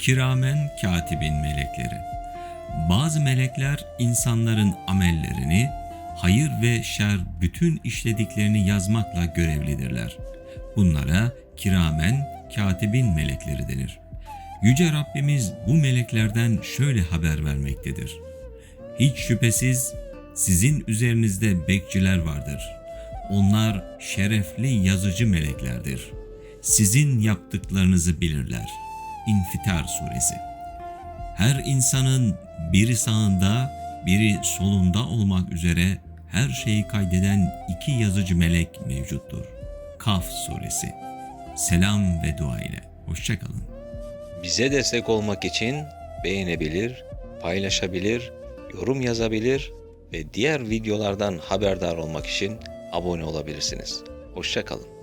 Kiramen katibin melekleri. Bazı melekler insanların amellerini, hayır ve şer bütün işlediklerini yazmakla görevlidirler. Bunlara kiramen katibin melekleri denir. Yüce Rabbimiz bu meleklerden şöyle haber vermektedir. Hiç şüphesiz sizin üzerinizde bekçiler vardır. Onlar şerefli yazıcı meleklerdir. Sizin yaptıklarınızı bilirler. İnfitar Suresi Her insanın biri sağında, biri solunda olmak üzere her şeyi kaydeden iki yazıcı melek mevcuttur. Kaf Suresi Selam ve dua ile. Hoşçakalın. Bize destek olmak için beğenebilir, paylaşabilir, yorum yazabilir ve diğer videolardan haberdar olmak için abone olabilirsiniz. Hoşçakalın.